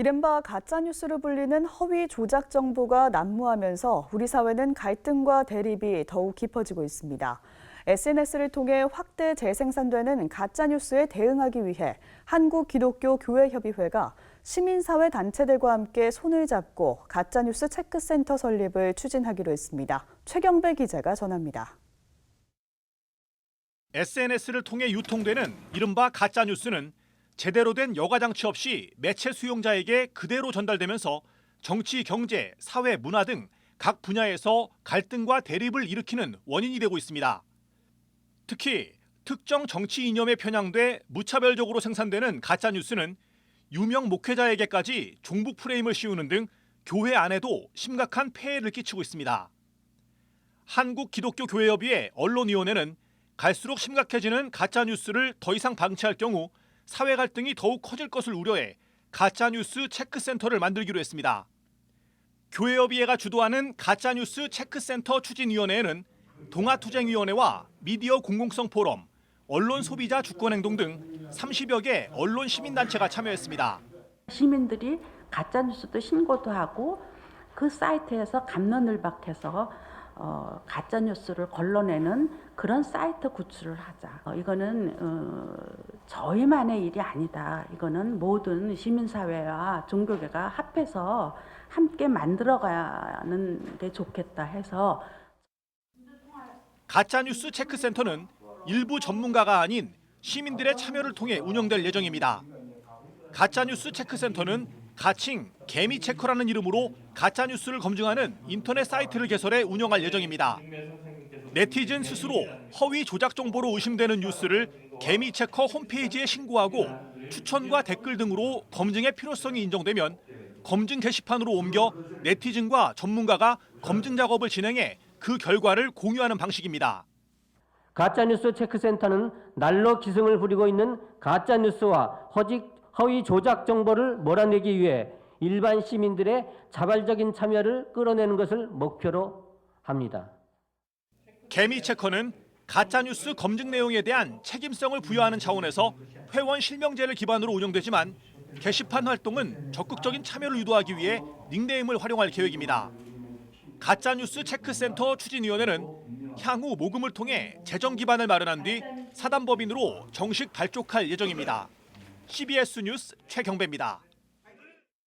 이른바 가짜뉴스로 불리는 허위 조작 정보가 난무하면서 우리 사회는 갈등과 대립이 더욱 깊어지고 있습니다. SNS를 통해 확대 재생산되는 가짜뉴스에 대응하기 위해 한국기독교교회협의회가 시민사회 단체들과 함께 손을 잡고 가짜뉴스 체크센터 설립을 추진하기로 했습니다. 최경배 기자가 전합니다. SNS를 통해 유통되는 이른바 가짜 뉴스는 제대로 된 여과 장치 없이 매체 수용자에게 그대로 전달되면서 정치, 경제, 사회, 문화 등 각 분야에서 갈등과 대립을 일으키는 원인이 되고 있습니다. 특히 특정 정치 이념에 편향돼 무차별적으로 생산되는 가짜 뉴스는 유명 목회자에게까지 종북 프레임을 씌우는 등 교회 안에도 심각한 폐해를 끼치고 있습니다. 한국 기독교 교회협의회 언론위원회는 갈수록 심각해지는 가짜 뉴스를 더 이상 방치할 경우 사회 갈등이 더욱 커질 것을 우려해 가짜 뉴스 체크센터를 만들기로 했습니다. 교회협의회가 주도하는 가짜 뉴스 체크센터 추진위원회에는 동아투쟁위원회와 미디어 공공성 포럼, 언론 소비자 주권행동 등 30여 개 언론 시민단체가 참여했습니다. 시민들이 가짜 뉴스도 신고도 하고 그 사이트에서 감론을 박해서 어, 가짜 뉴스를 걸러내는 그런 사이트 구출을 하자. 어, 이거는 어, 저희만의 일이 아니다. 이거는 모든 시민사회와 종교계가 합해서 함께 만들어가는 게 좋겠다 해서 가짜 뉴스 체크센터는 일부 전문가가 아닌 시민들의 참여를 통해 운영될 예정입니다. 가짜 뉴스 체크센터는 가칭 개미체커라는 이름으로 가짜 뉴스를 검증하는 인터넷 사이트를 개설해 운영할 예정입니다. 네티즌 스스로 허위 조작 정보로 의심되는 뉴스를 개미 체커 홈페이지에 신고하고 추천과 댓글 등으로 검증의 필요성이 인정되면 검증 게시판으로 옮겨 네티즌과 전문가가 검증 작업을 진행해 그 결과를 공유하는 방식입니다. 가짜뉴스 체크센터는 날로 기승을 부리고 있는 가짜뉴스와 허위 조작 정보를 몰아내기 위해 일반 시민들의 자발적인 참여를 끌어내는 것을 목표로 합니다. 개미 체커는 가짜뉴스 검증 내용에 대한 책임성을 부여하는 차원에서 회원 실명제를 기반으로 운영되지만 게시판 활동은 적극적인 참여를 유도하기 위해 닉네임을 활용할 계획입니다. 가짜뉴스 체크센터 추진위원회는 향후 모금을 통해 재정 기반을 마련한 뒤 사단법인으로 정식 발족할 예정입니다. CBS 뉴스 최경배입니다.